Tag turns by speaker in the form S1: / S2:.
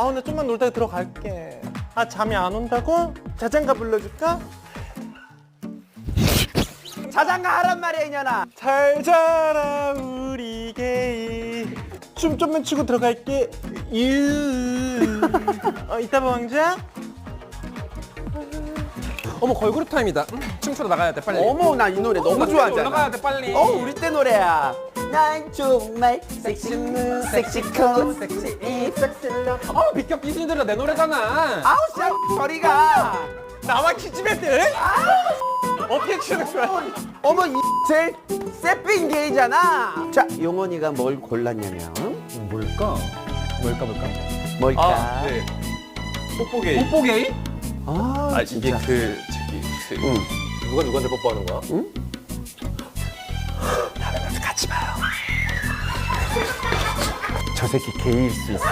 S1: 아 오늘 좀만 놀다가 들어갈게 아 잠이 안 온다고? 자장가 불러줄까?
S2: 자장가 하란 말이야 이년아
S1: 잘 자라 우리 게이 춤 좀만 추고 들어갈게 유 어, 이따 봐 왕자
S3: 어머 걸그룹 타임이다. 음, 춤추러 나가야 돼 빨리.
S2: 어머 나 이 노래 너무
S3: 올라가야
S2: 좋아하잖아
S3: 돼 빨리.
S2: 어 우리 때 노래야 난 정말 섹시는 섹시 코 섹시 섹시러
S3: 어 비켜 비신들아 내 노래잖아.
S2: 아우 씨 저리가
S1: 나와 키즈밴드? 어떻게 추는 거야?
S2: 어머 이 제일 세핑 게이잖아 자 용원이가 뭘 골랐냐면
S3: 뭘까? 뭘까 뭘까?
S2: 뭘까
S1: 아, 네. 뽀뽀게이.
S3: 뽀뽀게이?
S2: 아,
S1: 아,
S2: 진짜
S1: 이게 그, 저기, 그.
S2: 응.
S3: 누가 누구한테 뽀뽀하는 거야?
S2: 같 새끼 게이일 수 있어